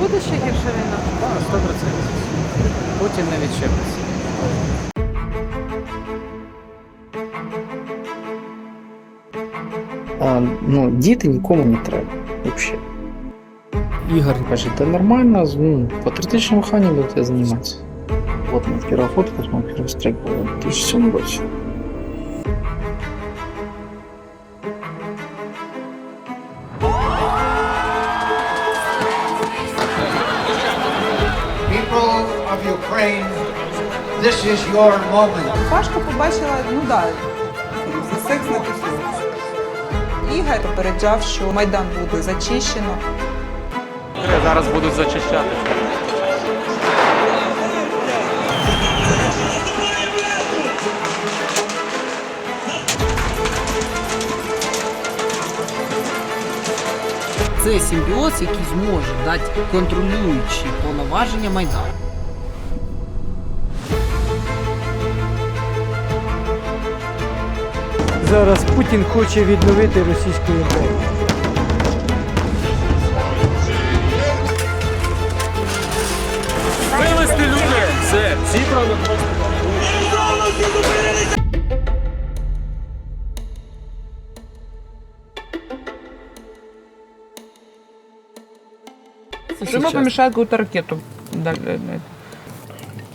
буде ще гірша війна? Так, 100%. Путін не відчепиться. А, ну, діти нікому не треба. Взагалі. Ігор каже, та нормально, з- ну, патріотичним вихованням будете займатися. От моя перша фотка з моєї першої стрік була в 2007 році. This is your moment. Пашка побачила, ну да, секс на тусовці. Ігор попереджав, що Майдан буде зачищено. Зараз будуть зачищати. Це симбіоз, який зможе дати контролюючі повноваження Майдану. Зараз Путін хоче відновити Російську імперію. Вивезти людей! Все, зібрано просто. Прямо помешает какую-то ракету.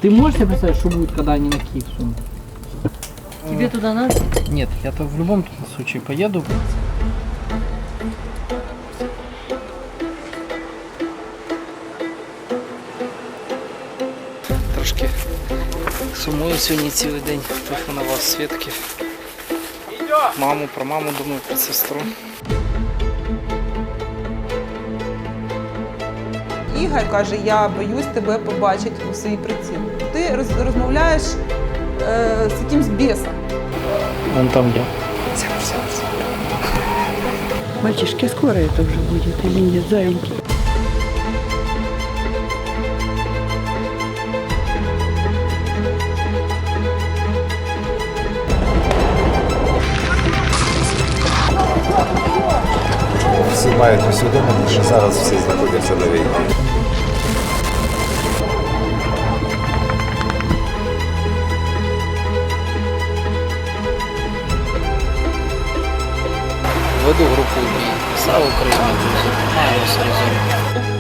Ты можешь себе представить, что будет, когда они на Киев сунут? Тебе туда надо? Нет, я-то в любом случае поеду. Трошки сумую сьогодні цілий день. Телефонував свідки. Маму, про маму думаю, про сестру. Ігор каже, я боюсь тебе побачити у своїй приціл. Ти роз- розмовляєш е, з якимсь бісом. Вон там я. Мальчишки, скоро это уже будет или нет, зайеньки? Мають усвідомити, що зараз всі знаходяться на війні. Веду групу «Бій». Слава Україні! Маємо серйозно.